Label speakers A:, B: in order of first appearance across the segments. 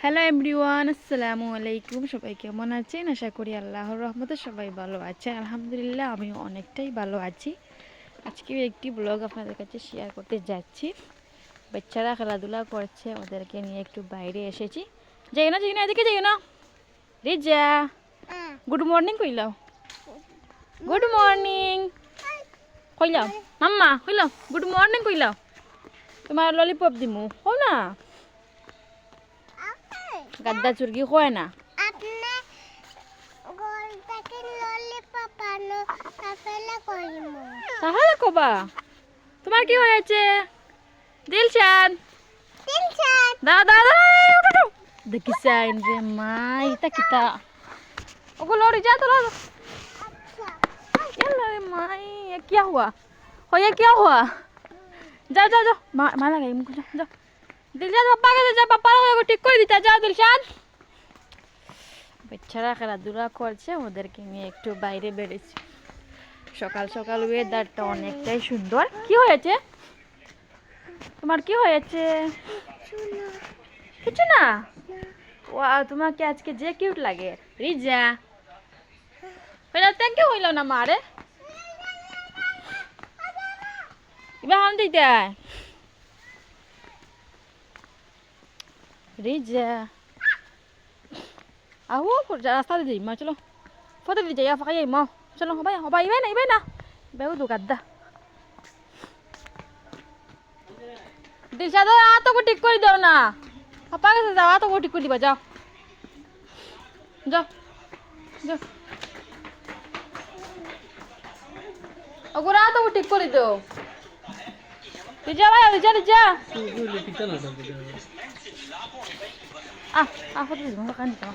A: Hello everyone আসসালামু আলাইকুম সবাই কেমন আছেন? আশা করি আল্লাহর রহমতে সবাই ভালো আছেন। আলহামদুলিল্লাহ আমি অনেকটাই ভালো আছি। আজকে একটি ব্লগ আপনাদের কাছে শেয়ার করতে যাচ্ছি। বাচ্চারা খেলাধুলা করছে, ওদেরকে নিয়ে একটু বাইরে এসেছি। যাই না যাই না, এদিকে যাই না। রিজা গুড মর্নিং কইলাও। গুড মর্নিং কইলাও, মাম্মা, কইলাও গুড মর্নিং কইলাও। তোমার ললিপপ দিমু হো না? গাদ্দা চুরকি হয় না
B: আপনি গোলটাকে ললিপপ আনো তাহলে করিম
A: তাহলে কবা তোমার কি হয়েছে দিলশান
B: তিন চার
A: দাদা দেখিস রে মা ইতা কিতা ওগুলো লড়ি যা তো यार रे माई ये क्या हुआ हो ये क्या हुआ जा जा जा माँ माँ लगाई मुझे जा দিলশান বাপ্পা কাছে যা বাপ্পা ঠিক করে দিতে যা দিলশান বেচারা খেলাধুলা করছে, ওদেরকে নিয়ে একটু বাইরে বেড়েছি সকাল সকাল ওয়েদারটা অনেকটাই সুন্দর। কি হয়েছে? তোমার কি হয়েছে? কিছু না। ও তোমাকে আজকে যে কিউট লাগে। রিজা। হইল থ্যাংক ইউ হইল না মারে এবার হাম দিতে রিজা আহো রাস্তা দিয়ে মা চলো ফটো দিয়ে যাই ফাঁকা যাই মা চলো হবাই হবাই ইবে না ইবে না বেউ দু গাদ্দা দিশাদ আতকে ঠিক করে দাও না পাপা কাছে যাও আতকে ঠিক করে দিবা যাও যাও যাও ওগুলো আতকে ঠিক করে দাও রিজা ভাই রিজা রিজা আহ আহ ফটো দিবা কান দিবা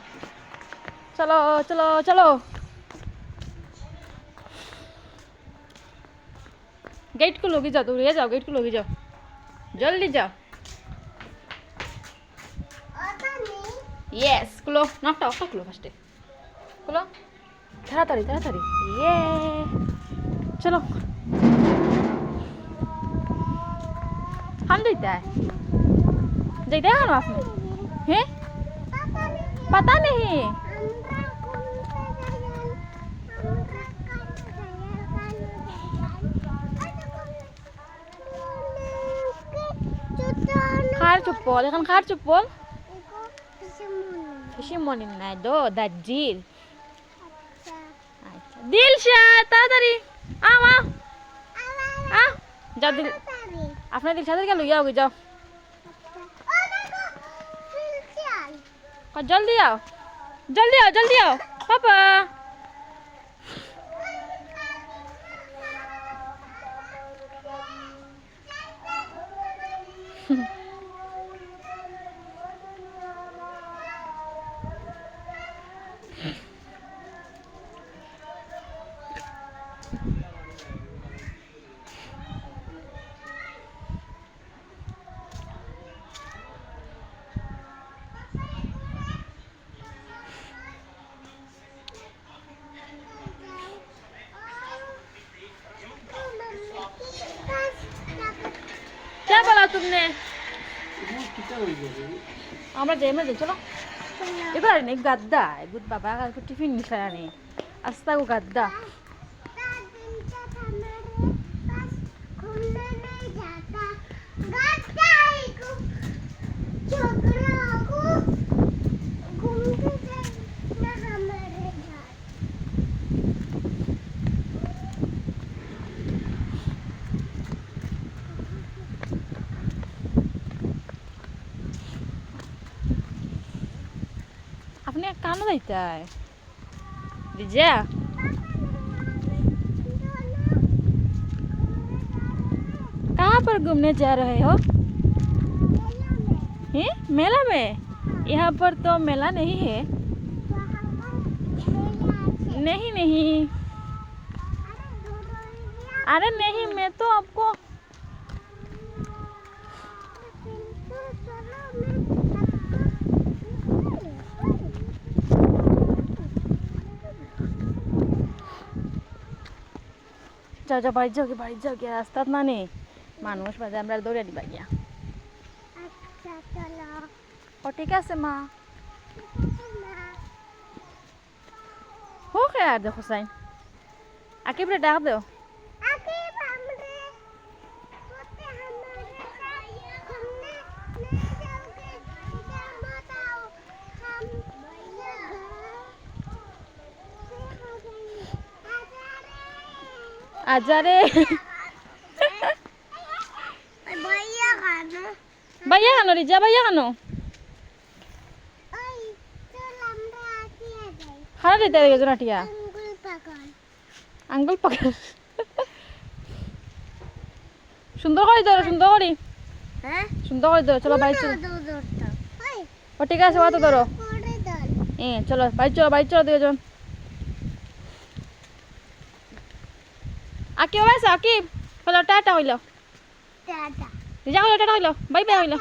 A: চলো চলো চলো गेट को लोगी जाओ तुम ले जाओ गेट को लोगी जाओ जल्दी जाओ ইয়েস খুলো নকটা অফটা খুলো ফার্স্টে খুলো তাড়াতাড়ি তাড়াতাড়ি ইয়ে চলো হাম যাইতে আয় যাইতে হানো আপনি হ্যাঁ पता नहीं খার চপ্পল এখন খার চপ্পল খুশি মনে নাই দো দার্জিল আচ্ছা দিল তাড়াতাড়ি আও আও আও যাও দিল আপনার দিল সাথে গেল যাও যাও और जल्दी आओ जल्दी आओ जल्दी आओ पापा क्या নে আমরা যাই আমরা চলো। এবার নেই গাদ্দা বুধ বাবা টিফিন নিখানে আস্তা গো গাদ্দা। আপনি কানো যাইতে হয় রিজা कहाँ पर घूमने जा रहे हो हैं मेला में यहाँ पर तो मेला नहीं है नहीं नहीं अरे नहीं मैं तो आपको যাও যাও বাড়ি যাও কি বাড়ি যাও কি রাস্তাত মানে মানুষ বাজে আমরা দৌড়ে দিবা গিয়া।
B: আচ্ছা চলো। ও ঠিক আছে মা। হোক আর দেখো সাইন। আকিবরে ডাক দেও। আজারে। বাইয়া কেন রিজা বাইয়া কেন হারা দিতে গেছো নাটিয়া
A: আঙ্গুল
B: পাকা সুন্দর করে ধরো, সুন্দর করি। সুন্দর করে ধরো, চলো বাড়ি চলো। ও, ঠিক আছে ধরো। হ্যাঁ চলো বাইক চলো বাইক চলো দুজন। আকিব আছে আকিব হলো টাটা হইল।
A: টাটা
B: যা হইল টাটা হইল। বাই বাই হইল।